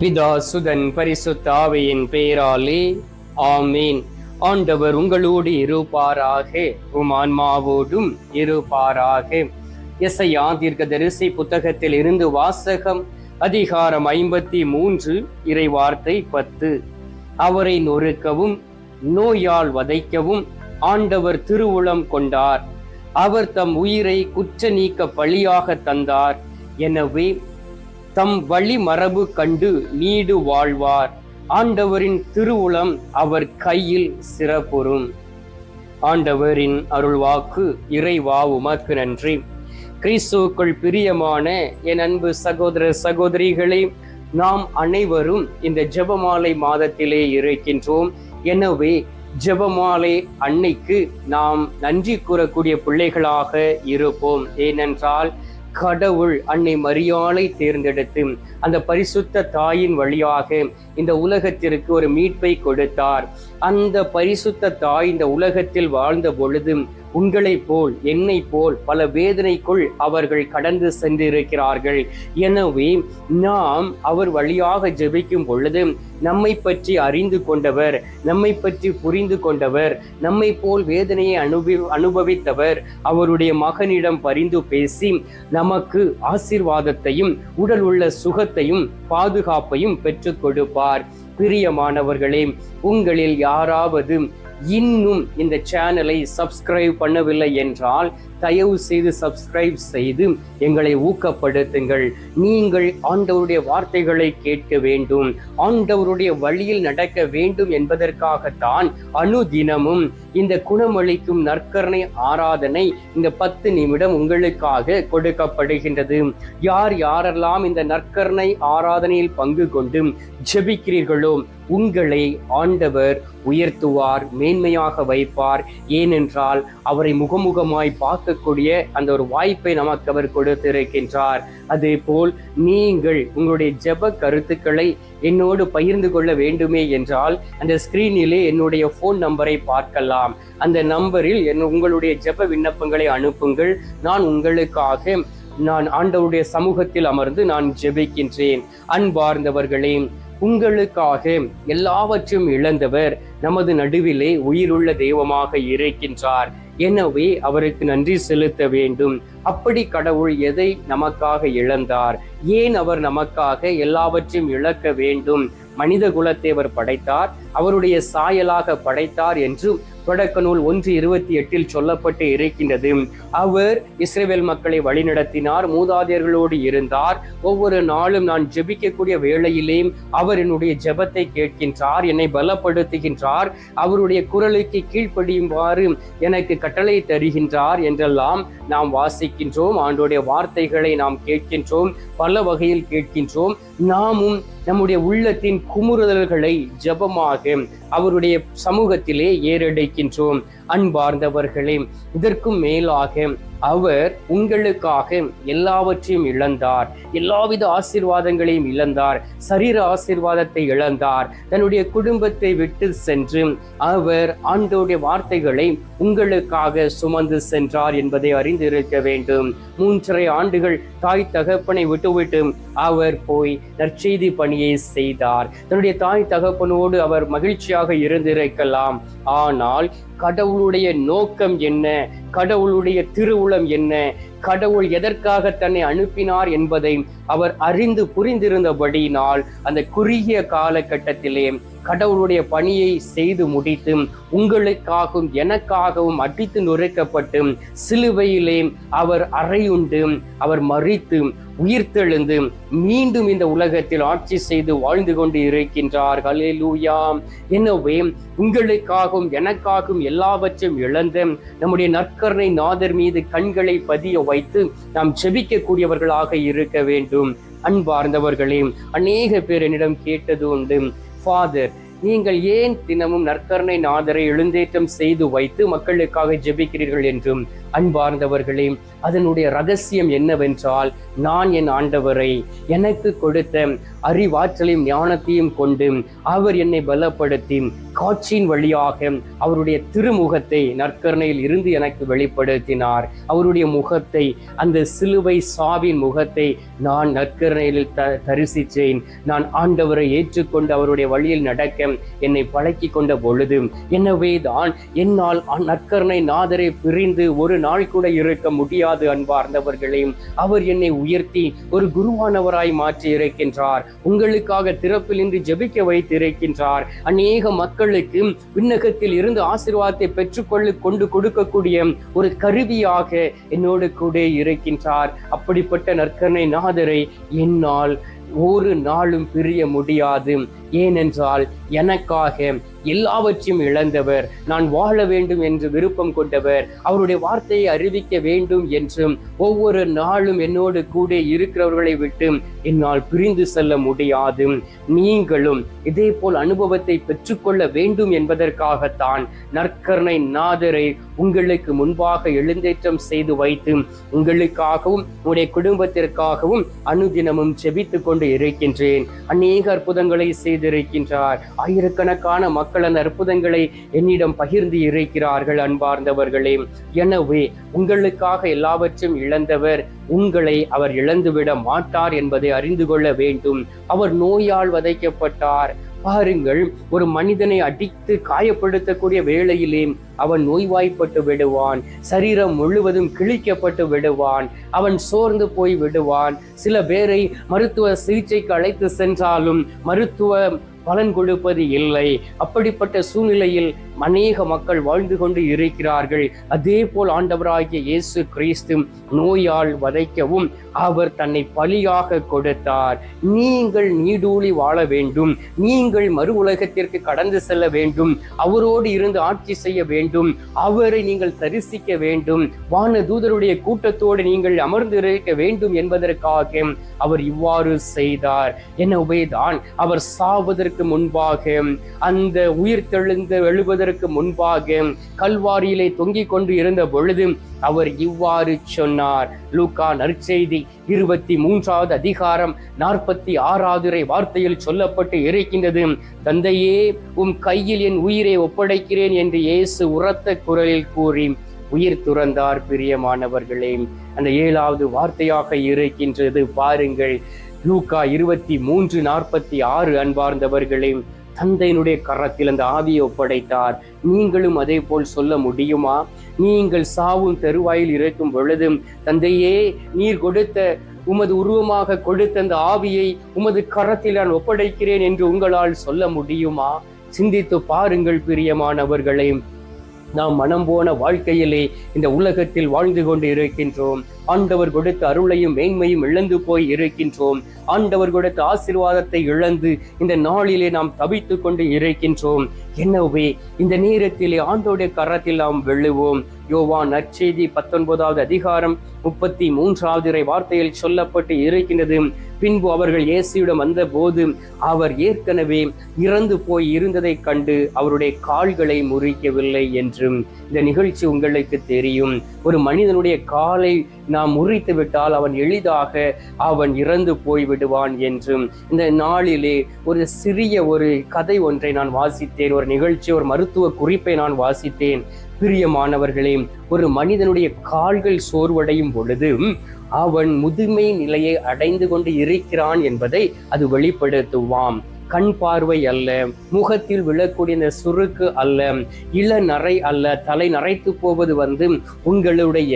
பிதா சுதன் பரிசுத்த ஆவியின் பெயராலே ஆமீன். ஆண்டவர் உங்களோடு இருப்பாராக உம் ஆன்மாவோடும் இருப்பாராக. எஸ்ஐயா தீர்க்கதரிசி புத்தகத்தில் இருந்து வாசகம் அதிகாரம் ஐம்பத்தி மூன்று இறை வார்த்தை பத்து. அவரை நொறுக்கவும் நோயால் வதைக்கவும் ஆண்டவர் திருவுளம் கொண்டார். அவர் தம் உயிரை குற்ற நீக்க பழியாக தந்தார். எனவே தம் வழி மரபு கண்டு நீடு வாழ்வார். ஆண்டவரின் திருவுளம் அவர் கையில் சிறப்புறும். ஆண்டவரின் அருள்வாக்கு இறைவா உமக்கு நன்றி. கிறிஸ்துவுக்குள் பிரியமான என் அன்பு சகோதர சகோதரிகளே நாம் அனைவரும் இந்த ஜெபமாலை மாதத்திலே இருக்கின்றோம். எனவே ஜெபமாலை அன்னைக்கு நாம் நன்றி கூறக்கூடிய பிள்ளைகளாக இருப்போம். ஏனென்றால் கடவுள் அன்னை மரியாளை தேர்ந்தெடுத்து அந்த பரிசுத்த தாயின் வழியாக இந்த உலகத்திற்கு ஒரு மீட்பை கொடுத்தார். அந்த பரிசுத்த தாய் இந்த உலகத்தில் வாழ்ந்த பொழுதும் உங்களைப் போல் என்னை போல் பல வேதனைக்குள் அவர்கள் கடந்து சென்றிருக்கிறார்கள். எனவே நாம் அவர் வழியாக ஜெபிக்கும் பொழுது நம்மை பற்றி அறிந்து கொண்டவர் நம்மை பற்றி புரிந்து கொண்டவர் நம்மை போல் வேதனையை அனுபவி அனுபவித்தவர் அவருடைய மகனிடம் பரிந்து பேசி நமக்கு ஆசீர்வாதத்தையும் உடல் உள்ள சுகத்தையும் பாதுகாப்பையும் பெற்றுக் கொடுப்பார். பிரியமானவர்களே உங்களில் யாராவது இன்னும் இந்த சேனலை சப்ஸ்கிரைப் பண்ணவில்லை என்றால் தயவு செய்து சப்ஸ்கிரைப் செய்து எங்களை ஊக்கப்படுத்துங்கள். நீங்கள் ஆண்டவருடைய வார்த்தைகளை கேட்க வேண்டும் ஆண்டவருடைய வழியில் நடக்க வேண்டும் என்பதற்காகத்தான் அனுதினமும் இந்த குணமளிக்கும் நற்கரணை ஆராதனை இந்த பத்து நிமிடம் உங்களுக்காக கொடுக்கப்படுகின்றது. யார் யாரெல்லாம் இந்த நற்கரணை ஆராதனையில் பங்கு கொண்டு ஜெபிக்கிறீர்களோ உங்களை ஆண்டவர் உயர்த்துவார் மேன்மையாக வைப்பார். ஏனென்றால் அவரை முகமுகமாய் பார்க்கக்கூடிய அந்த ஒரு வாய்ப்பை நமக்கு அவர் கொடுத்திருக்கின்றார். அதே போல் நீங்கள் உங்களுடைய ஜெப கருத்துக்களை என்னோடு பகிர்ந்து கொள்ள வேண்டுமே என்றால் அந்த ஸ்கிரீனிலே என்னுடைய ஃபோன் நம்பரை பார்க்கலாம். அந்த நம்பரில் என் உங்களுடைய ஜெப விண்ணப்பங்களை அனுப்புங்கள். நான் உங்களுக்காக நான் ஆண்டவருடைய சமூகத்தில் அமர்ந்து நான் ஜெபிக்கின்றேன். அன்பார்ந்தவர்களே உங்களுக்காக எல்லாவற்றையும் இழந்தவர் நமது நடுவிலே உயிருள்ள தெய்வமாக இருக்கின்றார். எனவே அவருக்கு நன்றி செலுத்த வேண்டும். அப்படி கடவுள் எதை நமக்காக இழந்தார்? ஏன் அவர் நமக்காக எல்லாவற்றையும் இழக்க வேண்டும்? மனித குலத்தை அவர் படைத்தார். அவருடைய சாயலாக படைத்தார் என்று தொடக்க நூல் ஒன்று இருபத்தி எட்டில் சொல்லப்பட்டு இருக்கின்றது. அவர் இஸ்ரேல் மக்களை வழிநடத்தினார் மூதாதையர்களோடு இருந்தார். ஒவ்வொரு நாளும் நான் ஜெபிக்கக்கூடிய வேளையிலேயும் அவர் என்னுடைய ஜெபத்தை கேட்கின்றார் என்னை பலப்படுத்துகின்றார் அவருடைய குரலுக்கு கீழ்ப்படியுமாறு எனக்கு கட்டளை தருகின்றார் என்றெல்லாம் நாம் வாசிக்கின்றோம். ஆண்டோடைய வார்த்தைகளை நாம் கேட்கின்றோம் பல வகையில் கேட்கின்றோம். நாமும் நம்முடைய உள்ளத்தின் குமுறுதல்களை ஜபமாக அவருடைய சமூகத்திலே ஏறெடுக்கின்றோம். அன்பார்ந்தவர்களே இதற்கும் மேலாக அவர் உங்களுக்காக எல்லாவற்றையும் இழந்தார். எல்லாவித ஆசீர்வாதங்களையும் இழந்தார். சரீர ஆசீர்வாதத்தை இழந்தார். தன்னுடைய குடும்பத்தை விட்டு சென்று அவர் ஆண்டோடைய வார்த்தைகளை உங்களுக்காக சுமந்து சென்றார் என்பதை அறிந்திருக்க வேண்டும். மூன்றரை ஆண்டுகள் தாய் தகப்பனை விட்டுவிட்டு அவர் போய் நற்செய்தி பணியை செய்தார். தன்னுடைய தாய் தகப்பனோடு அவர் மகிழ்ச்சியாக இருந்திருக்கலாம். ஆனால் கடவுளுடைய நோக்கம் என்ன? கடவுளுடைய திருவுளம் என்ன? கடவுள் எதற்காக தன்னை அனுப்பினார் என்பதை அவர் அறிந்து புரிந்திருந்தபடியினால் அந்த குறுகிய காலகட்டத்திலே கடவுளுடைய பணியை செய்து முடித்து உங்களுக்காகவும் எனக்காகவும் அடித்து நுரைக்கப்பட்டு சிலுவையிலே அவர் அறையுண்டு அவர் மறித்து உயிர்த்தெழுந்து மீண்டும் இந்த உலகத்தில் ஆட்சி செய்து வாழ்ந்து கொண்டு இருக்கின்றார். ஹalleluya. எனவே உங்களுக்காகவும் எனக்காகவும் எல்லாவற்றையும் இழந்த நம்முடைய நற்கருணை நாதர் மீது கண்களை பதிய வைத்து நாம் செபிக்கக்கூடியவர்களாக இருக்க வேண்டும். அன்பார்ந்தவர்களே அநேக பேர் என்னிடம் கேட்டது உண்டு. ஃபாதர் நீங்கள் ஏன் தினமும் நற்கருணை நாதரை எழுந்தேற்றம் செய்து வைத்து மக்களுக்காக ஜெபிக்கிறீர்கள் என்றும்? அன்பார்ந்தவர்களே அதனுடைய ரகசியம் என்னவென்றால் நான் என் ஆண்டவரை எனக்கு கொடுத்த அறிவாற்றலையும் ஞானத்தையும் கொண்டு அவர் என்னை பலப்படுத்தி காட்சியின் வழியாக அவருடைய திருமுகத்தை நற்கருணையில் இருந்து எனக்கு வெளிப்படுத்தினார். அவருடைய முகத்தை அந்த சிலுவை சாவின் முகத்தை நான் நற்கரணையில் த தரிசித்தேன். நான் ஆண்டவரை ஏற்றுக்கொண்டு அவருடைய வழியில் நடக்க என்னை பழக்கி கொண்ட பொழுது எனவே தான் என்னால் நற்கரணை நாதரை பிரிந்து ஒரு நாள் கூட இருக்க முடியாது. அன்பார்ந்தவர்களே அவர் என்னை உயர்த்தி ஒரு குருவானவராய் மாற்றி இருக்கின்றார் உங்களுக்காக திறப்பில் இன்று ஜெபிக்க வைத்திருக்கின்றார் அநேக மக்களுக்கு விண்ணகத்தில் இருந்து ஆசீர்வாதத்தை பெற்றுக்கொள்ள கொண்டு கொடுக்கக்கூடிய ஒரு கருவியாக என்னோடு கூட இருக்கின்றார் அப்படிப்பட்ட நற்கனை நாதரை என்னால் ஒரு நாளும் பிரிய முடியாது. ஏனென்றால் எனக்காக எல்லாவற்றையும் இழந்தவர் நான் வாழ வேண்டும் என்று விருப்பம் கொண்டவர் அவருடைய வார்த்தையை அறிவிக்க வேண்டும் என்றும் ஒவ்வொரு நாளும் என்னோடு கூட இருக்கிறவர்களை விட்டு என்னால் பிரிந்து செல்ல முடியாது. நீங்களும் இதே போல் அனுபவத்தை பெற்றுக்கொள்ள வேண்டும் என்பதற்காகத்தான் நற்கருணை நாதரை உங்களுக்கு முன்பாக எழுந்தேற்றம் செய்து வைத்து உங்களுக்காகவும் உங்களுடைய குடும்பத்திற்காகவும் அனுதினமும் செபித்துக் கொண்டு இருக்கின்றேன். அநேக அற்புதங்களை செய்து செய்திருக்கின்றார். ஆயிரக்கணக்கான மக்கள் அந்த அற்புதங்களை என்னிடம் பகிர்ந்து இருக்கிறார்கள் அன்பார்ந்தவர்களே. எனவே உங்களுக்காக எல்லாவற்றையும் இழந்தவர் உங்களை அவர் இழந்துவிட மாட்டார் என்பதை அறிந்து கொள்ள வேண்டும். அவர் நோயால் வதைக்கப்பட்டார். பாருங்கள் ஒரு மனிதனை அடித்து காயப்படுத்தக்கூடிய வேளையிலே அவன் நோய்வாய்ப்பட்டு விடுவான் சரீரம் முழுவதும் கிழிக்கப்பட்டு விடுவான் அவன் சோர்ந்து போய் விடுவான். சில பேரை மருத்துவ சிகிச்சைக்கு அழைத்து சென்றாலும் மருத்துவ பலன் கொடுப்பது இல்லை. அப்படிப்பட்ட சூழ்நிலையில் அநேக மக்கள் வாழ்ந்து கொண்டு இருக்கிறார்கள். அதே போல் ஆண்டவராகிய இயேசு கிறிஸ்து நோயால் வதைக்கவும் அவர் தன்னை பலியாக கொடுத்தார். நீங்கள் நீடூழி வாழ வேண்டும். நீங்கள் மறு உலகத்திற்கு கடந்து செல்ல வேண்டும். அவரோடு இருந்து ஆட்சி செய்ய வேண்டும். அவரை நீங்கள் தரிசிக்க வேண்டும். வான தூதருடைய கூட்டத்தோடு நீங்கள் அமர்ந்திருக்க வேண்டும் என்பதற்காக அவர் இவ்வாறு செய்தார். எனவேதான் அவர் சாவதற்கு முன்பாக அந்த உயிர் தெழுந்து எழுவதற்கு அவருக்கு முன்பாக கல்வாரியிலே தொங்கிக் கொண்டு இருந்த பொழுது அவர் இவ்வாறு சொன்னார். லூகா நற்செய்தி இருபத்தி மூன்றாவது அதிகாரம் நாற்பத்தி ஆறாவது வார்த்தையில் சொல்லப்பட்டு இருக்கின்றது. தந்தையே உம் கையில் என் உயிரை ஒப்படைக்கிறேன் என்று இயேசு உரத்த குரலில் கூறி உயிர் துறந்தார் பிரியமானவர்களே. அந்த ஏழாவது வார்த்தையாக இருக்கின்றது. பாருங்கள் லூகா இருபத்தி மூன்று நாற்பத்தி ஆறு அன்பார்ந்தவர்களே. தந்தையினுடைய கரத்தில் அந்த ஆவியை ஒப்படைத்தார். நீங்களும் அதே போல் சொல்ல முடியுமா? நீங்கள் சாவும் தருவாயில் இருக்கும் பொழுதும் தந்தையே நீர் கொடுத்த உமது உருவமாக கொடுத்த அந்த ஆவியை உமது கரத்தில் நான் ஒப்படைக்கிறேன் என்று உங்களால் சொல்ல முடியுமா? சிந்தித்து பாருங்கள் பிரியமானவர்களையும் நாம் மனம் போன வாழ்க்கையிலே இந்த உலகத்தில் வாழ்ந்து கொண்டு இருக்கின்றோம். ஆண்டவர் கொடுத்த அருளையும் மேன்மையும் இழந்து போய் இருக்கின்றோம். ஆண்டவர் கொடுத்த ஆசீர்வாதத்தை இழந்து இந்த நாளிலே நாம் தவித்து கொண்டு இருக்கின்றோம். எனவே இந்த நேரத்திலே ஆண்டோடைய கரத்தில் நாம் வெள்ளுவோம். யோவான் நற்செய்தி பத்தொன்பதாவது அதிகாரம் முப்பத்தி மூன்றாவது வார்த்தையில் சொல்லப்பட்டு இருக்கின்றது. பின்பு அவர்கள் இயேசுவிடம் வந்த போது அவர் ஏற்கனவே இறந்து போய் இருந்ததைக் கண்டு அவருடைய கால்களை முறிக்கவில்லை என்றும் இந்த நிகழ்ச்சி உங்களுக்கு தெரியும். ஒரு மனிதனுடைய காலை நாம் முறித்து விட்டால் அவன் எளிதாக அவன் இறந்து போய் விடுவான் என்றும் இந்த நாளிலே ஒரு சிறிய ஒரு கதை ஒன்றை நான் வாசித்தேன். ஒரு நிகழ்ச்சி ஒரு மருத்துவ குறிப்பை நான் வாசித்தேன். பிரியமானவர்களே ஒரு மனிதனுடைய கால்கள் சோர்வடையும் பொழுது அவன் முதுமை நிலையை அடைந்து கொண்டு இருக்கிறான் என்பதை அது வெளிப்படுத்துவாம். கண் பார்வை அல்ல முகத்தில் விழக்கூடிய இந்த சுருக்கு அல்ல இள நரை அல்ல தலை நரைத்து போவது வந்து உங்களுடைய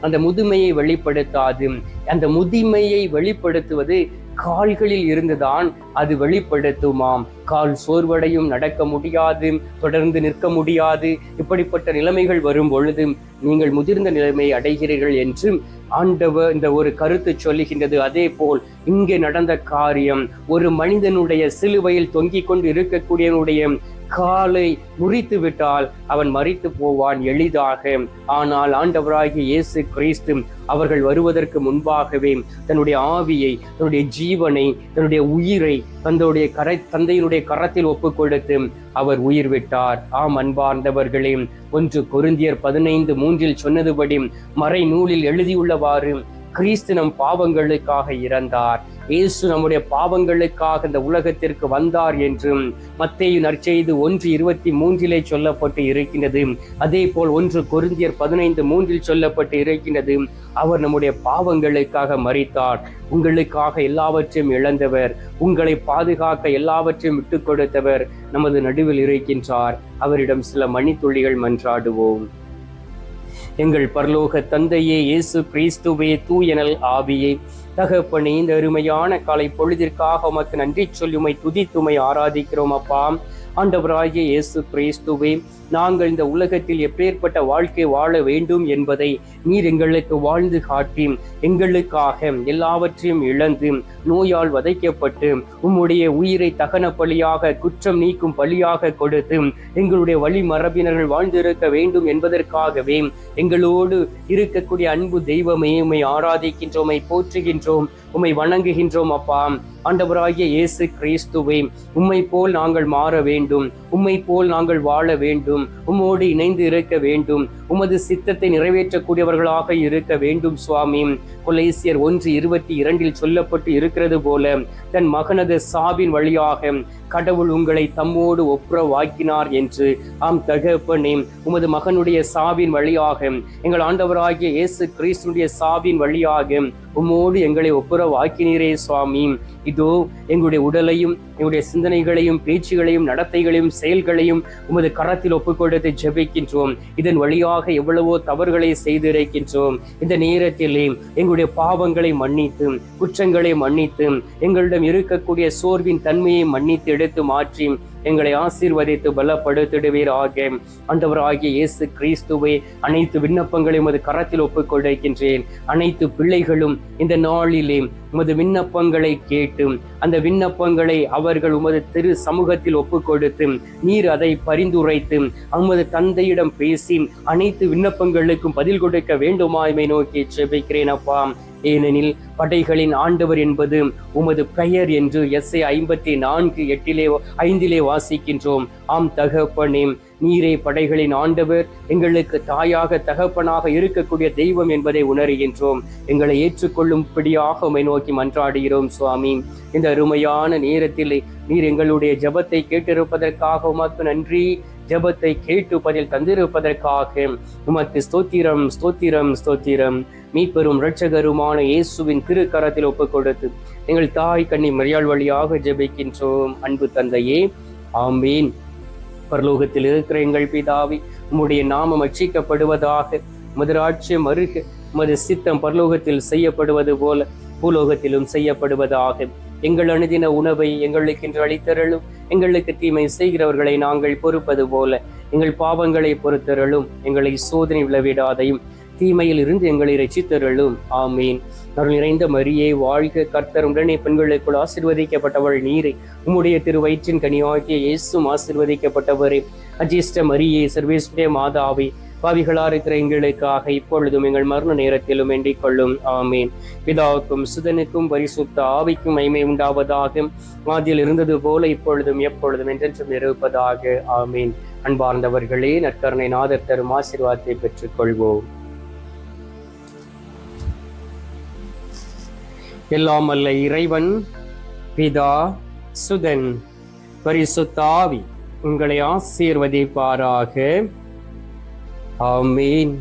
அந்த முதுமையை வெளிப்படுத்தாது. அந்த முதுமையை வெளிப்படுத்துவது கால்களில் இருந்துதான் அது வெளிப்படுத்துமாம். கால் சோர்வடையும் நடக்க முடியாது தொடர்ந்து நிற்க முடியாது. இப்படிப்பட்ட நிலைமைகள் வரும் பொழுது நீங்கள் முதிர்ந்த நிலைமையை அடைகிறீர்கள் என்று ஆண்டவர் இந்த ஒரு கருத்து சொல்லுகின்றது. அதே போல் இங்கே நடந்த காரியம் ஒரு மனிதனுடைய சிலுவையில் தொங்கிக் கொண்டு இருக்கக்கூடியவனுடைய காலை முறித்து விட்டால் அவன் மறித்து போவான் எளிதாக. ஆனால் ஆண்டவராகிய இயேசு கிறிஸ்து அவர்கள் வருவதற்கு முன்பாகவே தன்னுடைய ஆவியை தன்னுடைய ஜீவனை தன்னுடைய உயிரை தன்னுடைய கரை தந்தையினுடைய கரத்தில் ஒப்புக்கொடுத்து அவர் உயிர் விட்டார். ஆம் அன்பார்ந்தவர்களே ஒன்று கொருந்தியர் பதினைந்து மூன்றில் சொன்னதுபடி மறை நூலில் எழுதியுள்ளவாறு கிறிஸ்து நம் பாவங்களுக்காக இறந்தார். இயேசு நம்முடைய பாவங்களுக்காக இந்த உலகத்திற்கு வந்தார் என்றும் மத்தேயு நற்செய்து ஒன்று இருபத்தி மூன்றிலே சொல்லப்பட்டு இருக்கின்றது. அதே போல் ஒன்று கொருந்தியர் பதினைந்து மூன்றில் சொல்லப்பட்டு இருக்கின்றது. அவர் நம்முடைய பாவங்களுக்காக மறித்தார் உங்களுக்காக எல்லாவற்றையும் இழந்தவர். உங்களை பாதுகாக்க எல்லாவற்றையும் விட்டு கொடுத்தவர் நமது நடுவில் இருக்கின்றார். அவரிடம் சில மணித்துள்ளிகள் மன்றாடுவோம். எங்கள் பரலோக தந்தையே இயேசு கிறிஸ்துவே தூயனல் ஆவியே. தகப்பனே இந்த அருமையான காலை பொழுதிற்காக உமக்கு நன்றி சொல்லுமை துதித்துமை ஆராதிக்கிறோம் அப்பா. ஆண்டவராகிய இயேசு கிறிஸ்துவே நாங்கள் இந்த உலகத்தில் எப்பேற்பட்ட வாழ்க்கை வாழ வேண்டும் என்பதை நீர் எங்களுக்கு வாழ்ந்து காட்டி எங்களுக்காக எல்லாவற்றையும் இழந்து நோயால் வதைக்கப்பட்டு உம்முடைய உயிரை தகன பலியாக குற்றம் நீக்கும் பலியாக கொடுத்து எங்களுடைய வழி மரபினர்கள் வாழ்ந்திருக்க வேண்டும் என்பதற்காகவே எங்களோடு இருக்கக்கூடிய அன்பு தெய்வமே உம்மை ஆராதிக்கின்றோமை போற்றுகின்றோம் உம்மை வணங்குகின்றோம் அப்பா. ஆண்டவராகிய இயேசு கிறிஸ்துவை உம்மை போல் நாங்கள் மாற வேண்டும் உம்மை போல் நாங்கள் வாழ வேண்டும் உம்மோடு இணைந்து இருக்க வேண்டும் உமது சித்தத்தை நிறைவேற்றக்கூடியவர்களாக இருக்க வேண்டும் சுவாமி. கொலேசியர் ஒன்று இருபத்தி இரண்டில் சொல்லப்பட்டு இருக்கிறது போல தன் மகனது சாவின் வழியாக கடவுள் உங்களை தம்மோடு ஒப்புரவாக்கினார் என்று ஆம் தகப்பனே உமது மகனுடைய சாவின் வழியாக எங்கள் ஆண்டவராகிய இயேசு கிறிஸ்துடைய சாவின் வழியாக உம்மோடு எங்களை ஒப்புரவாக்கினீரே சுவாமி. இதோ எங்களுடைய உடலையும் எங்களுடைய சிந்தனைகளையும் பேச்சுகளையும் நடத்தைகளையும் செயல்களையும் உமது கரத்தில் ஒப்புக்கொடுத்து ஜெபிக்கின்றோம். இதன் வழியாக எவ்வளவோ தவறுகளை செய்திருக்கின்றோம். இந்த நேரத்திலே எங்கள் எங்களுடைய பாவங்களை மன்னித்து குற்றங்களை மன்னித்து எங்களிடம் இருக்கக்கூடிய சோர்வின் தன்மையை மன்னித்து எடுத்து மாற்றி எங்களை ஆசீர்வதித்து பலப்படுத்திடுவீராக ஆண்டவராகிய இயேசு கிறிஸ்துவை அனைத்து விண்ணப்பங்களையும் உமது கரத்தில் ஒப்புக்கொண்டிருக்கின்றேன் அனைத்து பிள்ளைகளும் இந்த நாளிலே உமது விண்ணப்பங்களை கேட்டு அந்த விண்ணப்பங்களை அவர்கள் உமது திரு சமூகத்தில் ஒப்புக்கொடுத்து நீர் அதை பரிந்துரைத்து உமது தந்தையிடம் பேசி அனைத்து விண்ணப்பங்களுக்கும் பதில் கொடுக்க வேண்டுமாய்மை நோக்கி செபிக்கிறேன் அப்பா. ஏனெனில் படைகளின் ஆண்டவர் என்பது உமது பெயர் என்று எஸ்ஐ ஐம்பத்தி நான்கு எட்டிலே ஐந்திலே வாசிக்கின்றோம். ஆம் தகப்பனே நீரே படைகளின் ஆண்டவர் எங்களுக்கு தாயாக தகப்பனாக இருக்கக்கூடிய தெய்வம் என்பதை உணர்கின்றோம். எங்களை ஏற்றுக்கொள்ளும்படியாக உமை நோக்கி மன்றாடுகிறோம் சுவாமி. இந்த அருமையான நேரத்தில் நீர் எங்களுடைய ஜபத்தை கேட்டிருப்பதற்காக உமக்கு நன்றி. ஜபத்தை கேட்டு பதில் தந்திருப்பதற்காக உமக்கு ஸ்தோத்திரம் ஸ்தோத்திரம் ஸ்தோத்திரம். மீட்பெரும் இரட்சகருமான இயேசுவின் திருக்கரத்தில் ஒப்புக் கொடுத்து எங்கள் தாய் கண்ணி மரியாள் வழியாக ஜெபிக்கின்றோம். அன்பு தந்தையே ஆமீன். பரலோகத்தில் இருக்கிற எங்கள் பிதாவி உம்முடைய நாமம் அச்சிக்கப்படுவதாக முதராட்சியம் அருக மது சித்தம் பரலோகத்தில் செய்யப்படுவது போல பூலோகத்திலும் செய்யப்படுவதாக எங்கள் அணுதின உணவை எங்களுக்கு இன்று அளித்தருளும். எங்களுக்கு தீமை செய்கிறவர்களை நாங்கள் பொறுப்பது போல. எங்கள் பாவங்களை பொறுத்தருளும். எங்களை சோதனை விளவிடாதையும். தீமையில் இருந்து எங்களை ரசித்தருளும் ஆமீன். அருள் நிறைந்த மரியே வாழ்க கர்த்தர். உடனே பெண்களுக்குள் ஆசிர்வதிக்கப்பட்டவள் நீரை. உம்முடைய திருவயிற்றின் கனியாகிய இயேசும் ஆசிர்வதிக்கப்பட்டவரே. அஜிஷ்ட மரியே சர்வேஸ்வரே மாதாவே. பாவிகளா இருக்கிற எங்களுக்காக இப்பொழுதும் எங்கள் மரண நேரத்திலும் வேண்டிக் கொள்ளும். ஆமீன். பிதாவுக்கும் சுதனுக்கும் பரிசுத்த ஆவிக்கும் மைமை உண்டாவதாக மாதியில் இருந்தது போல இப்பொழுதும் எப்பொழுதும் என்றென்றும் இருப்பதாக ஆமீன். அன்பார்ந்தவர்களே நற்கருணை நாதர் தரும் ஆசீர்வாதத்தை பெற்றுக் கொள்வோம் எல்லாம் அல்ல இறைவன் பிதா சுதன் பரிசுத்தாவி உங்களை ஆசீர்வதிப்பாராக. ஆமீன்